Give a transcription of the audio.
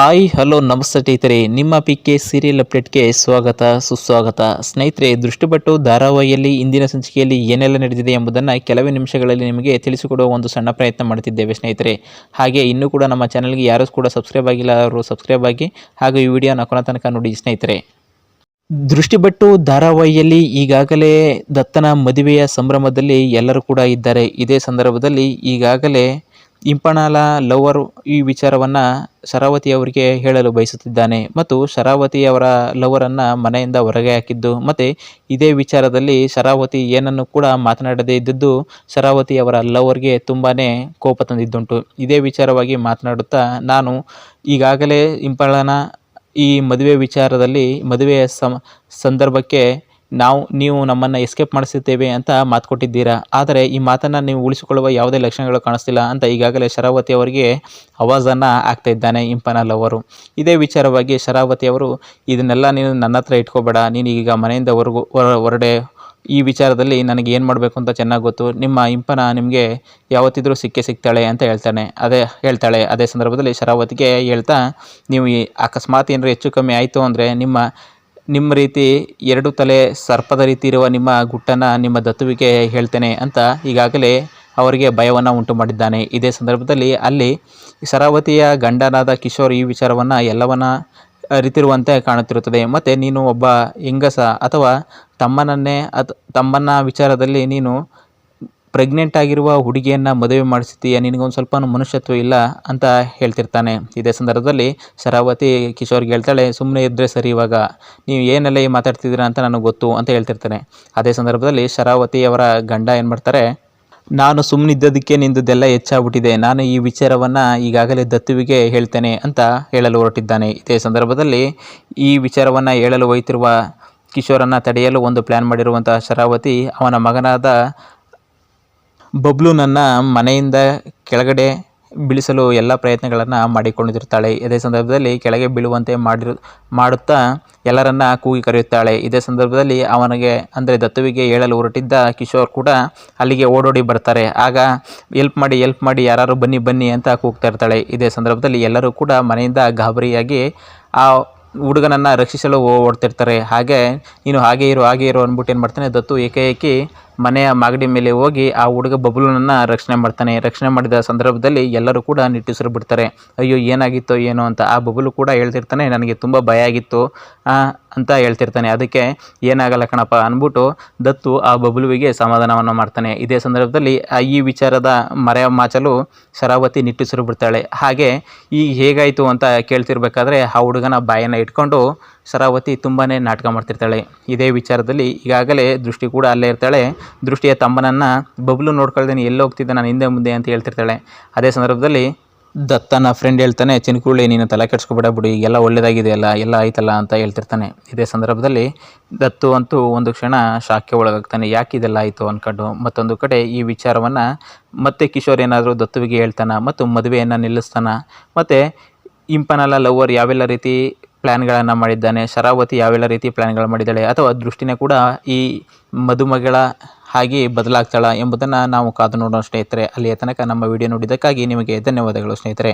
Hi, hello, ನಮಸ್ತೆ ಸ್ನೇಹಿತರೆ. ನಿಮ್ಮ ಪಿ ಕೆ ಸೀರಿಯಲ್ ಅಪ್ಡೇಟ್ಗೆ ಸ್ವಾಗತ, ಸುಸ್ವಾಗತ. ಸ್ನೇಹಿತರೆ, ದೃಷ್ಟಿಪಟ್ಟು ಧಾರಾವಾಹಿಯಲ್ಲಿ, ಇಂದಿನ ಸಂಚಿಕೆಯಲ್ಲಿ ಏನೆಲ್ಲ ನಡೆದಿದೆ ಎಂಬುದನ್ನು ಕೆಲವೇ ನಿಮಿಷಗಳಲ್ಲಿ ನಿಮಗೆ ತಿಳಿಸಿಕೊಡುವ ಒಂದು ಸಣ್ಣ ಪ್ರಯತ್ನ ಮಾಡುತ್ತಿದ್ದೇವೆ ಸ್ನೇಹಿತರೆ. ಹಾಗೆ ಇನ್ನೂ ಕೂಡ ನಮ್ಮ ಚಾನಲ್ಗೆ ಯಾರೂ ಕೂಡ ಸಬ್ಸ್ಕ್ರೈಬ್ ಆಗಿಲ್ಲ, ಅವರು ಸಬ್ಸ್ಕ್ರೈಬ್ ಆಗಿ, ಹಾಗೂ ಈ ವಿಡಿಯೋನ ಕೊನೆ ತನಕ ನೋಡಿ ಸ್ನೇಹಿತರೆ. ದೃಷ್ಟಿಬಟ್ಟು ಧಾರಾವಾಹಿಯಲ್ಲಿ ಈಗಾಗಲೇ ದತ್ತನ ಮದುವೆಯ ಸಂಭ್ರಮದಲ್ಲಿ ಎಲ್ಲರೂ ಕೂಡ ಇದ್ದಾರೆ. ಇದೇ ಸಂದರ್ಭದಲ್ಲಿ ಈಗಾಗಲೇ ಇಂಪಣಾಲ ಲವರ್ ಈ ವಿಚಾರವನ್ನು ಶರಾವತಿ ಅವರಿಗೆ ಹೇಳಲು ಬಯಸುತ್ತಿದ್ದಾನೆ ಮತ್ತು ಶರಾವತಿಯವರ ಲವರನ್ನು ಮನೆಯಿಂದ ಹೊರಗೆ ಹಾಕಿದ್ದು ಮತ್ತು ಇದೇ ವಿಚಾರದಲ್ಲಿ ಶರಾವತಿ ಏನನ್ನು ಕೂಡ ಮಾತನಾಡದೇ ಇದ್ದದ್ದು ಶರಾವತಿ ಅವರ ಲವರ್ಗೆ ತುಂಬಾ ಕೋಪ ತಂದಿದ್ದುಂಟು. ಇದೇ ವಿಚಾರವಾಗಿ ಮಾತನಾಡುತ್ತಾ ನಾನು ಈಗಾಗಲೇ ಇಂಪಳನ ಈ ಮದುವೆ ವಿಚಾರದಲ್ಲಿ ಮದುವೆಯ ಸಂದರ್ಭಕ್ಕೆ ನಾವು, ನೀವು ನಮ್ಮನ್ನು ಎಸ್ಕೇಪ್ ಮಾಡಿಸುತ್ತೇವೆ ಅಂತ ಮಾತು ಕೊಟ್ಟಿದ್ದೀರಾ? ಆದರೆ ಈ ಮಾತನ್ನು ನೀವು ಉಳಿಸಿಕೊಳ್ಳುವ ಯಾವುದೇ ಲಕ್ಷಣಗಳು ಕಾಣಿಸ್ತಿಲ್ಲ ಅಂತ ಈಗಾಗಲೇ ಶರಾವತಿ ಅವರಿಗೆ ಆವಾಜನ್ನು ಆಗ್ತಾ ಇದ್ದಾನೆ ಇಂಪನಲ್ ಅವರು. ಇದೇ ವಿಚಾರವಾಗಿ ಶರಾವತಿ ಅವರು, ಇದನ್ನೆಲ್ಲ ನೀನು ನನ್ನ ಹತ್ರ ಇಟ್ಕೋಬೇಡ, ನೀನು ಈಗ ಮನೆಯಿಂದ ಹೊರಗು, ಹೊರ, ಹೊರಡೆ, ಈ ವಿಚಾರದಲ್ಲಿ ನನಗೆ ಏನು ಮಾಡಬೇಕು ಅಂತ ಚೆನ್ನಾಗಿ ಗೊತ್ತು. ನಿಮ್ಮ ಇಂಪನ ನಿಮಗೆ ಯಾವತ್ತಿದ್ರೂ ಸಿಕ್ಕೇ ಸಿಗ್ತಾಳೆ ಅಂತ ಹೇಳ್ತಾನೆ. ಅದೇ, ಹೇಳ್ತಾಳೆ. ಅದೇ ಸಂದರ್ಭದಲ್ಲಿ ಶರಾವತಿಗೆ ಹೇಳ್ತಾ, ನೀವು ಈ ಅಕಸ್ಮಾತ್ ಏನಾರು ಹೆಚ್ಚು ಕಮ್ಮಿ ಆಯಿತು ಅಂದರೆ ನಿಮ್ಮ ನಿಮ್ಮ ರೀತಿ ಎರಡು ತಲೆ ಸರ್ಪದ ರೀತಿ ಇರುವ ನಿಮ್ಮ ಗುಟ್ಟನ್ನು ನಿಮ್ಮ ದತ್ತುವಿಗೆ ಹೇಳ್ತೇನೆ ಅಂತ ಈಗಾಗಲೇ ಅವರಿಗೆ ಭಯವನ್ನು ಉಂಟು ಮಾಡಿದ್ದಾನೆ. ಇದೇ ಸಂದರ್ಭದಲ್ಲಿ ಅಲ್ಲಿ ಶರಾವತಿಯ ಗಂಡನಾದ ಕಿಶೋರ್ ಈ ವಿಚಾರವನ್ನು ಎಲ್ಲವನ್ನ ಅರಿತಿರುವಂತೆ ಕಾಣುತ್ತಿರುತ್ತದೆ. ಮತ್ತು ನೀನು ಒಬ್ಬ ಹೆಂಗಸ ಅಥವಾ ತಮ್ಮನನ್ನೇ ಅತ್ ತಮ್ಮನ ವಿಚಾರದಲ್ಲಿ ನೀನು ಪ್ರೆಗ್ನೆಂಟ್ ಆಗಿರುವ ಹುಡುಗಿಯನ್ನು ಮದುವೆ ಮಾಡಿಸ್ತೀಯ? ನಿನಗೊಂದು ಸ್ವಲ್ಪ ಮನುಷ್ಯತ್ವ ಇಲ್ಲ ಅಂತ ಹೇಳ್ತಿರ್ತಾನೆ. ಇದೇ ಸಂದರ್ಭದಲ್ಲಿ ಶರಾವತಿ ಕಿಶೋರ್ಗೆ ಹೇಳ್ತಾಳೆ ಸುಮ್ಮನೆ ಇದ್ದರೆ ಸರಿ ಇವಾಗ. ನೀವು ಏನೆಲ್ಲ ಈ ಮಾತಾಡ್ತಿದ್ದೀರಾ ಅಂತ ನನಗೆ ಗೊತ್ತು ಅಂತ ಹೇಳ್ತಿರ್ತಾನೆ. ಅದೇ ಸಂದರ್ಭದಲ್ಲಿ ಶರಾವತಿ ಅವರ ಗಂಡ ಏನು ಮಾಡ್ತಾರೆ, ನಾನು ಸುಮ್ಮನಿದ್ದದಕ್ಕೆ ನಿಂದದೆಲ್ಲ ಹೆಚ್ಚಾಗ್ಬಿಟ್ಟಿದೆ. ನಾನು ಈ ವಿಚಾರವನ್ನು ಈಗಾಗಲೇ ದತ್ತುವಿಗೆ ಹೇಳ್ತೇನೆ ಅಂತ ಹೇಳಲು ಹೊರಟಿದ್ದಾನೆ. ಇದೇ ಸಂದರ್ಭದಲ್ಲಿ ಈ ವಿಚಾರವನ್ನು ಹೇಳಲು ಒಯ್ತಿರುವ ಕಿಶೋರನ್ನು ತಡೆಯಲು ಒಂದು ಪ್ಲ್ಯಾನ್ ಮಾಡಿರುವಂತಹ ಶರಾವತಿ ಅವನ ಮಗನಾದ ಬಬ್ಲುನನ್ನು ಮನೆಯಿಂದ ಕೆಳಗಡೆ ಬೀಳಿಸಲು ಎಲ್ಲ ಪ್ರಯತ್ನಗಳನ್ನು ಮಾಡಿಕೊಂಡಿರುತ್ತಾಳೆ. ಇದೇ ಸಂದರ್ಭದಲ್ಲಿ ಕೆಳಗೆ ಬೀಳುವಂತೆ ಮಾಡಿರು, ಮಾಡುತ್ತಾ ಎಲ್ಲರನ್ನ ಕೂಗಿ ಕರೆಯುತ್ತಾಳೆ. ಇದೇ ಸಂದರ್ಭದಲ್ಲಿ ಅವನಿಗೆ, ಅಂದರೆ ದತ್ತುವಿಗೆ ಹೇಳಲು ಹೊರಟಿದ್ದ ಕಿಶೋರ್ ಕೂಡ ಅಲ್ಲಿಗೆ ಓಡೋಡಿ ಬರ್ತಾರೆ. ಆಗ ಎಲ್ಪ್ ಮಾಡಿ ಎಲ್ಪ್ ಮಾಡಿ ಯಾರು ಬನ್ನಿ ಬನ್ನಿ ಅಂತ ಕೂಗ್ತಾ ಇರ್ತಾಳೆ. ಇದೇ ಸಂದರ್ಭದಲ್ಲಿ ಎಲ್ಲರೂ ಕೂಡ ಮನೆಯಿಂದ ಗಾಬರಿಯಾಗಿ ಆ ಹುಡುಗನನ್ನು ರಕ್ಷಿಸಲು ಓಡ್ತಿರ್ತಾರೆ. ಹಾಗೆ, ನೀನು ಹಾಗೆ ಇರು ಹಾಗೆ ಇರು ಅಂದ್ಬಿಟ್ಟು ಏನು ಮಾಡ್ತಾನೆ, ದತ್ತು ಏಕಾಏಕಿ ಮನೆಯ ಮಾಗಡಿ ಮೇಲೆ ಹೋಗಿ ಆ ಹುಡುಗ ಬಬ್ಲುನನ್ನು ರಕ್ಷಣೆ ಮಾಡ್ತಾನೆ. ರಕ್ಷಣೆ ಮಾಡಿದ ಸಂದರ್ಭದಲ್ಲಿ ಎಲ್ಲರೂ ಕೂಡ ನಿಟ್ಟುಸಿರು ಬಿಡ್ತಾರೆ. ಅಯ್ಯೋ, ಏನಾಗಿತ್ತೋ ಏನೋ ಅಂತ ಆ ಬಬಲು ಕೂಡ ಹೇಳ್ತಿರ್ತಾನೆ. ನನಗೆ ತುಂಬ ಭಯ ಆಗಿತ್ತು ಅಂತ ಹೇಳ್ತಿರ್ತಾನೆ. ಅದಕ್ಕೆ ಏನಾಗಲ್ಲ ಕಣಪ್ಪ ಅಂದ್ಬಿಟ್ಟು ದತ್ತು ಆ ಬಬಲುವಿಗೆ ಸಮಾಧಾನವನ್ನು ಮಾಡ್ತಾನೆ. ಇದೇ ಸಂದರ್ಭದಲ್ಲಿ ಈ ವಿಚಾರದ ಮರೆಯ ಮಾಚಲು ಶರಾವತಿ ನಿಟ್ಟುಸಿರು ಬಿಡ್ತಾಳೆ. ಹಾಗೆ ಈ ಹೇಗಾಯಿತು ಅಂತ ಕೇಳ್ತಿರ್ಬೇಕಾದ್ರೆ ಆ ಹುಡುಗನ ಬಾಯನ್ನು ಇಟ್ಕೊಂಡು ಶರಾವತಿ ತುಂಬಾ ನಾಟಕ ಮಾಡ್ತಿರ್ತಾಳೆ. ಇದೇ ವಿಚಾರದಲ್ಲಿ ಈಗಾಗಲೇ ದೃಷ್ಟಿ ಕೂಡ ಅಲ್ಲೇ ಇರ್ತಾಳೆ. ದೃಷ್ಟಿಯ ತಮ್ಮನನ್ನು ಬಬ್ಲು ನೋಡ್ಕೊಳ್ದೇನೆ ಎಲ್ಲಿ ಹೋಗ್ತಿದ್ದೆ ನಾನು ಹಿಂದೆ ಮುಂದೆ ಅಂತ ಹೇಳ್ತಿರ್ತಾಳೆ. ಅದೇ ಸಂದರ್ಭದಲ್ಲಿ ದತ್ತನ ಫ್ರೆಂಡ್ ಹೇಳ್ತಾನೆ ಚಿನ್ಕುಳ್ಳಿ ನೀನು ತಲೆ ಕೆಡ್ಸ್ಕೊಬೇಡ ಬಿಡಿ, ಈಗೆಲ್ಲ ಒಳ್ಳೆಯದಾಗಿದೆಯಲ್ಲ ಎಲ್ಲ ಆಯ್ತಲ್ಲ ಅಂತ ಹೇಳ್ತಿರ್ತಾನೆ. ಇದೇ ಸಂದರ್ಭದಲ್ಲಿ ದತ್ತು ಅಂತೂ ಒಂದು ಕ್ಷಣ ಶಾಖೆ ಒಳಗಾಗ್ತಾನೆ, ಯಾಕೆ ಇದೆಲ್ಲ ಆಯಿತು? ಅಂದ್ಕೊಂಡು ಮತ್ತೊಂದು ಕಡೆ ಈ ವಿಚಾರವನ್ನು ಮತ್ತೆ ಕಿಶೋರ್ ಏನಾದರೂ ದತ್ತುವಿಗೆ ಹೇಳ್ತಾನೆ, ಮತ್ತು ಮದುವೆಯನ್ನು ನಿಲ್ಲಿಸ್ತಾನೆ, ಮತ್ತು ಇಂಪನಲ್ಲ ಲವರ್ ಯಾವೆಲ್ಲ ರೀತಿ ಪ್ಲ್ಯಾನ್ಗಳನ್ನು ಮಾಡಿದ್ದಾನೆ. ಶರಾವತಿ ಯಾವೆಲ್ಲ ರೀತಿ ಪ್ಲ್ಯಾನ್ಗಳು ಮಾಡಿದ್ದಾಳೆ ಅಥವಾ ದೃಷ್ಟಿನೇ ಕೂಡ ಈ ಮದುಮಗಳ ಹಾಗೆ ಬದಲಾಗ್ತಾಳ ಎಂಬುದನ್ನು ನಾವು ಕಾದು ನೋಡೋಣ ಸ್ನೇಹಿತರೆ. ಅಲ್ಲಿಯ ತನಕ ನಮ್ಮ ವಿಡಿಯೋ ನೋಡಿದ್ದಕ್ಕಾಗಿ ನಿಮಗೆ ಧನ್ಯವಾದಗಳು ಸ್ನೇಹಿತರೆ.